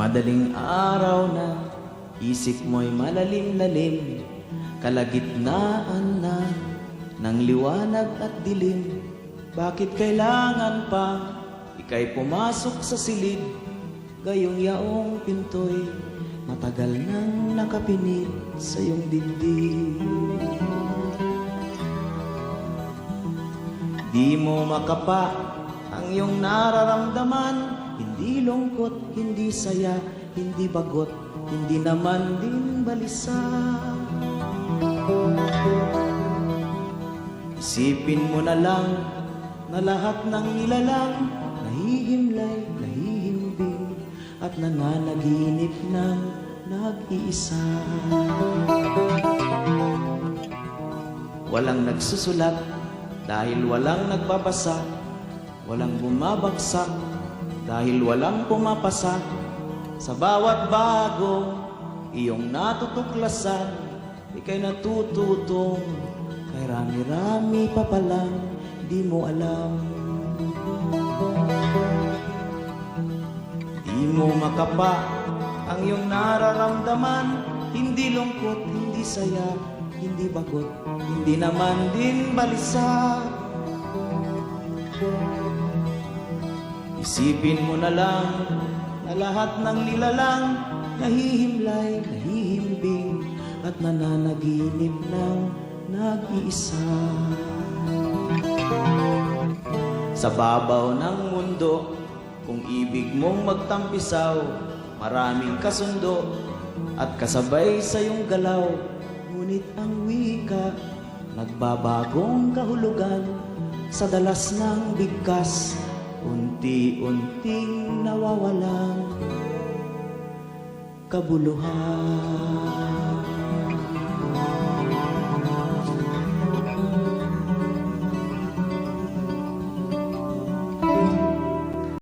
Madaling araw na, isip mo'y malalim-lalim, kalagitnaan na ng liwanag at dilim. Bakit kailangan pa ikay pumasok sa silid? Gayong yaong pinto'y matagal nang nakapinit sa iyong dibdib. Di mo makapa ang iyong nararamdaman Lungkot, hindi saya, hindi bagot Hindi naman din balisa. Isipin mo na lang na lahat ng nilalang Nahihimlay, nahihimbing At nananaginip ng nag-iisa. Walang nagsusulat dahil walang nagbabasa, walang bumabagsak dahil walang pumapasa. Sa bawat bago, iyong natutuklasan, ikay natututong, kay rami-rami pa palang di mo alam. Di mo makapa ang iyong nararamdaman, hindi lungkot, hindi saya, hindi bagot, hindi naman din balisa. Isipin mo na lang na lahat ng nilalang nahihimlay, nahihimbing at nananaginip ng nag-iisa. Sa babaw ng mundo, kung ibig mong magtampisaw, maraming kasundo at kasabay sa iyong galaw. Ngunit ang wika, nagbabagong kahulugan sa dalas ng bigkas, unti-unting nawawalan kabuluhan.